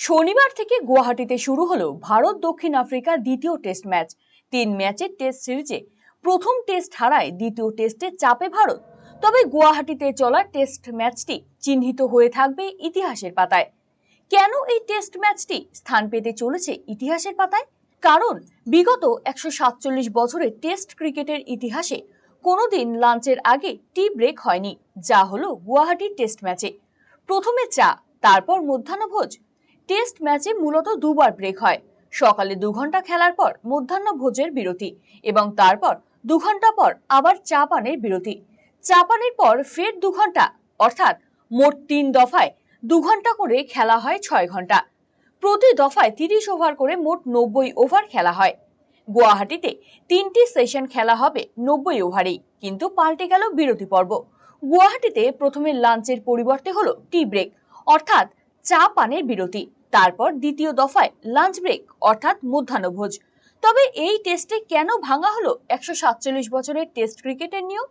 শনিবার থেকে গুয়াহাটিতে শুরু হলো ভারত দক্ষিণ আফ্রিকার দ্বিতীয় টেস্ট ম্যাচ। তিন ম্যাচের টেস্ট সিরিজে প্রথম টেস্ট হারায় দ্বিতীয় টেস্টে চাপে ভারত। তবে গুয়াহাটিতে চলা টেস্ট ম্যাচটি চিহ্নিত হয়ে থাকবে ইতিহাসের পাতায়। কেন এই টেস্ট ম্যাচটি স্থান পেতে চলেছে ইতিহাসের পাতায়? কারণ বিগত একশো সাতচল্লিশ বছরের টেস্ট ক্রিকেটের ইতিহাসে কোনোদিন লাঞ্চের আগে টি ব্রেক হয়নি, যা হলো গুয়াহাটির টেস্ট ম্যাচে। প্রথমে চা, তারপর মধ্যাহ্নভোজ টেস্ট ম্যাচে মূলত দুবার ব্রেক হয়। সকালে দু ঘণ্টা খেলার পর মধ্যাহ্ন ভোজের বিরতি এবং তারপর দু ঘণ্টা পর আবার চা পানের বিরতি। চা পানের পর ফের দু ঘণ্টা, অর্থাৎ মোট তিন দফায় দু ঘণ্টা করে খেলা হয় ছয় ঘণ্টা। প্রতি দফায় তিরিশ ওভার করে মোট নব্বই ওভার খেলা হয়। গুয়াহাটিতে তিনটি সেশন খেলা হবে নব্বই ওভারেই, কিন্তু পাল্টে গেল বিরতি পর্ব। গুয়াহাটিতে প্রথমে লাঞ্চের পরিবর্তে হলো টি ব্রেক, অর্থাৎ চা পানের বিরতি। তারপর দ্বিতীয় দফায় লাঞ্চ ব্রেক অর্থাৎ মধ্যাহ্নভোজ। তবে এই টেস্টে কেন ভাঙা হলো একশো সাতচল্লিশ বছরের টেস্ট ক্রিকেটের নিয়ম?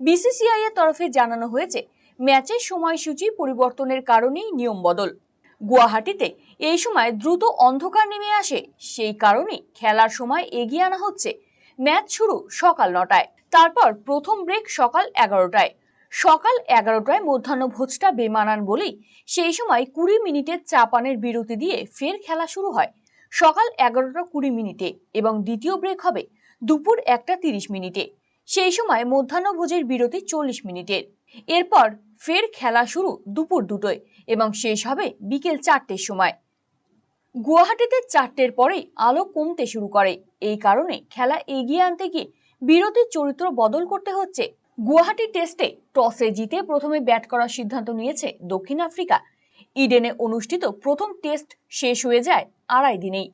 বিসিসিআই এর তরফে জানানো হয়েছে ম্যাচের সময়সূচি পরিবর্তনের কারণেই নিয়ম বদল। গুয়াহাটিতে এই সময় দ্রুত অন্ধকার নেমে আসে, সেই কারণেই খেলার সময় এগিয়ে আনা হচ্ছে। ম্যাচ শুরু সকাল নটায়, তারপর প্রথম ব্রেক সকাল এগারোটায়। সকাল এগারোটায় মধ্যাহ্নভোজটা বেমানান বলেই সেই সময় কুড়ি মিনিটের চা পানের বিরতি দিয়ে ফের খেলা শুরু হয়। সকাল এগারোটা কুড়ি মিনিটে এবং দ্বিতীয় ব্রেক হবে দুপুর একটা তিরিশ মিনিটে। সেই সময় মধ্যাহ্নভোজের বিরতি চল্লিশ মিনিটের। এরপর ফের খেলা শুরু দুপুর দুটোয় এবং শেষ হবে বিকেল চারটের সময়। গুয়াহাটিতে চারটের পরেই আলো কমতে শুরু করে। এই কারণে খেলা এগিয়ে আনতে গিয়ে বিরতির চরিত্র বদল করতে হচ্ছে। গুয়াহাটি টেস্টে টসে জিতে প্রথমে ব্যাট করার সিদ্ধান্ত নিয়েছে দক্ষিণ আফ্রিকা। ইডেনে অনুষ্ঠিত প্রথম টেস্ট শেষ হয়ে যায় আড়াই দিনেই।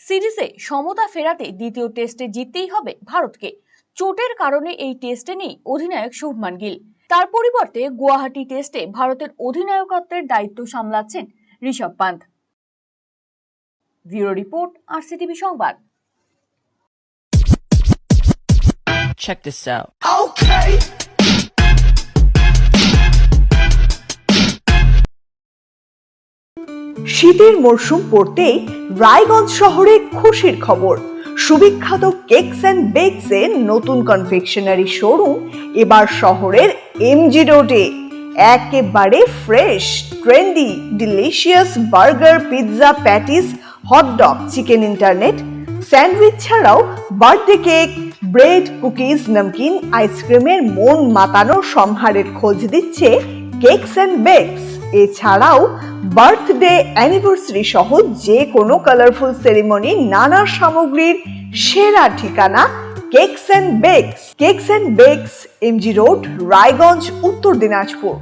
সিরিজে সমতা ফেরাতে দ্বিতীয় টেস্টে জিততেই হবে ভারতকে। চোটের কারণে এই টেস্টে নেই অধিনায়ক শুভমান গিল। তার পরিবর্তে গুয়াহাটি টেস্টে ভারতের অধিনায়কত্বের দায়িত্ব সামলাচ্ছেন Rishabh Pant. Bureau report, RCTV সংবাদ। Check this out. Okay. শীতের মরশুম পড়তেই রায়গঞ্জ শহরে খুশির খবর সুবিখ্যাত কেকস অ্যান্ড বেকস এর নতুন কনফেকশনারি শোরুম এবার শহরের এমজি রোডে একেবারে fresh trendy delicious burger pizza patties hot dog chicken internet sandwich ছাড়াও birthday cake bread, cookies, namkeen, আইসক্রিমের মন মাতানোর সম্ভারের খোঁজ দিচ্ছে কেকস অ্যান্ড বেকস। এছাড়াও বার্থডে অ্যানিভার্সারি সহ যে কোনো কালারফুল সেরিমনি নানা সামগ্রীর সেরা ঠিকানা cakes and bakes. Cakes and bakes, MG road, Raiganj, Uttar Dinajpur.